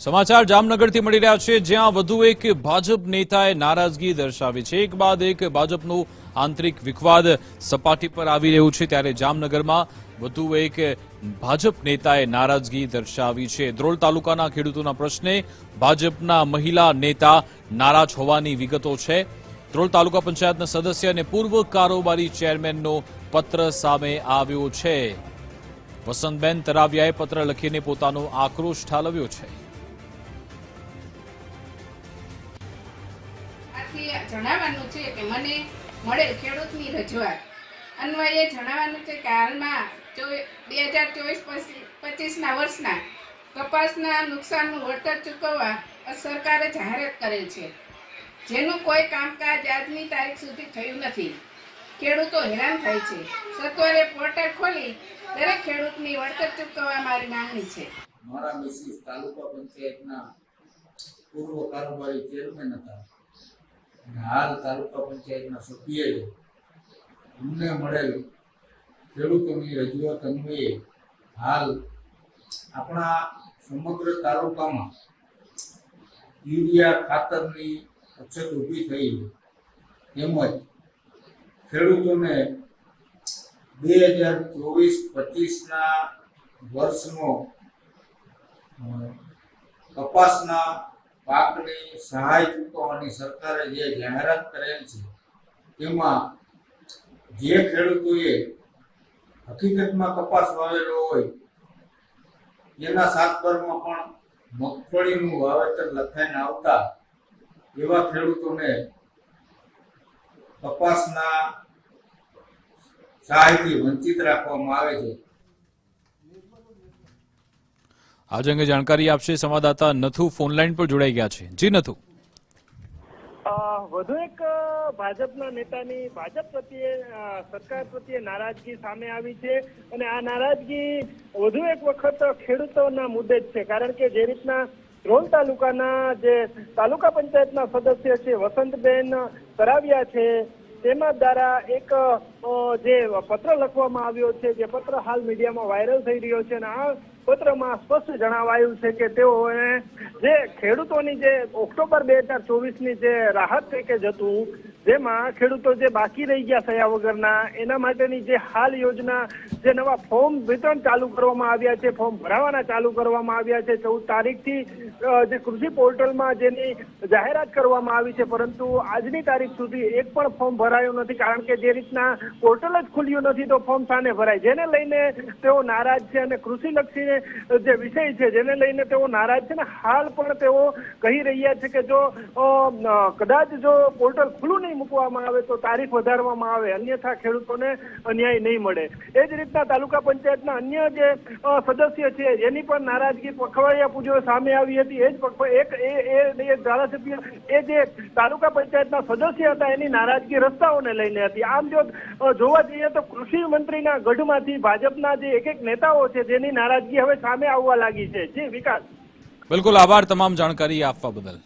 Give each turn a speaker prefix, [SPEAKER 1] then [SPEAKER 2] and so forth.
[SPEAKER 1] સમાચાર જામનગરથી મળી રહ્યા છે, જ્યાં વધુ એક ભાજપ નેતાએ નારાજગી દર્શાવી છે. એક બાદ એક ભાજપનું આંતરિક વિખવાદ સપાટી પર આવી રહ્યું છે, ત્યારે જામનગરમાં વધુ એક ભાજપ નેતાએ નારાજગી દર્શાવી છે. ધ્રોલ તાલુકાના ખેડૂતોના પ્રશ્ને, ભાજપના મહિલા નેતા નારાજ હોવાની વિગતો છે. ધ્રોલ તાલુકા પંચાયતના સદસ્ય અને પૂર્વ કારોબારી ચેરમેનનો પત્ર સામે આવ્યો છે. વસંતબેન તરાવિયાએ પત્ર લખીને પોતાનો આક્રોશ ઠાલવ્યો છે.
[SPEAKER 2] આથી જણાવવાનું છે કે મને મળેલ ખેડૂતની રજૂઆત. અન્વયે જણાવવાનું છે કે હાલમાં બે હજાર ચોવીસ પચીસના વર્ષના કપાસના નુકસાનનું વળતર ચૂકવવા સરકારે જાહેરાત કરેલ છે. જેનું કોઈ કામકાજ આજની તારીખ સુધી થયું નથી. ખેડૂતો હેરાન થાય છે. સત્વરે પોર્ટલ ખોલી દરેક ખેડૂતની વળતર ચૂકવવા મારી માંગણી છે.
[SPEAKER 3] મારા મિસિસ તાલુકા પંચાયતના પૂર્વ કારોબારી ચેરમેન હતા. અને હાલ તાલુકા પંચાયતના સભ્યએ અમને મળેલ ખેડૂતોની રજૂઆત અન્વયે હાલ આપણા સમગ્ર તાલુકામાં યુરિયા ખાતરની અછત ઊભી થઈ તેમજ ખેડૂતોને બે હજાર ચોવીસ પચીસના વર્ષનો કપાસના પાકની સહાય ચૂકવવાની સરકારે જે જાહેરાત કરેલ છે તેમાં જે ખેડૂતોએ હકીકતમાં કપાસ વાવેલો હોય, એના સાતબારમાં પણ મગફળીનું વાવેતર લખાઈને આવતા એવા ખેડૂતોને કપાસના સહાયથી વંચિત રાખવામાં આવે છે.
[SPEAKER 1] આજ અંગે જાણકારી આપશે સંવાદદાતા નથુ ફોનલાઈન પર જોડાઈ ગયા છે. જી નથુ.
[SPEAKER 4] વધુ એક ભાજપના નેતાની ભાજપ પ્રત્યે સરકાર પ્રત્યે નારાજગી સામે આવી છે અને આ નારાજગી વધુ એક વખત ખેડૂતોના મુદ્દે જ છે. કારણ કે જે રીતના ધ્રોલ તાલુકાના જે તાલુકા પંચાયતના સદસ્ય છે, વસંતબેન કરાવ્યા છે તેના દ્વારા એક જે પત્ર લખવામાં આવ્યો છે, જે પત્ર હાલ મીડિયામાં વાયરલ થઈ રહ્યો છે અને આ પત્રમાં સ્પષ્ટ જણાવાયું છે કે તેઓએ જે ખેડૂતોની જે ઓક્ટોબર બે હજાર ચોવીસની જે રાહત પેકેજ હતું જેમાં ખેડૂતો જે બાકી રહી ગયા થયા વગરના, એના માટેની જે હાલ યોજના, જે નવા ફોર્મ વિતરણ ચાલુ કરવામાં આવ્યા છે, ફોર્મ ભરાવાના ચાલુ કરવામાં આવ્યા છે, ચૌદ તારીખથી જે કૃષિ પોર્ટલમાં જેની જાહેરાત કરવામાં આવી છે, પરંતુ આજની તારીખ સુધી એક પણ ફોર્મ ભરાયું નથી, કારણ કે જે રીતના પોર્ટલ જ ખુલ્યું નથી, તો ફોર્મ સાને ભરાય. જેને લઈને તેઓ નારાજ છે અને કૃષિલક્ષી જે વિષય છે, જેને લઈને તેઓ નારાજ છે ને, હાલ પણ તેઓ કહી રહ્યા છે કે જો કદાચ જો પોર્ટલ ખુલ્લું નહીં મૂકવામાં આવે તો તારીખ વધારવામાં આવે. અન્યથા ખેડૂતોને અન્યાય નહીં મળે. એ જ રીતના તાલુકા પંચાયતના અન્ય જે સદસ્ય છે, એની પણ નારાજગી પખવાડિયા પૂજો સામે આવી હતી. એ જ એક, એ ધારાસભ્ય, એ જે તાલુકા પંચાયતના સદસ્ય હતા, એની નારાજગી રસ્તાઓને લઈને હતી. આમ જો જોવા જઈએ તો કૃષિ મંત્રીના ગઢમાંથી ભાજપના જે એક એક નેતાઓ છે, જેની નારાજગી હવે સામે આવવા લાગી છે. જી, વિકાસ.
[SPEAKER 1] બિલકુલ આભાર તમામ જાણકારી આપવા બદલ.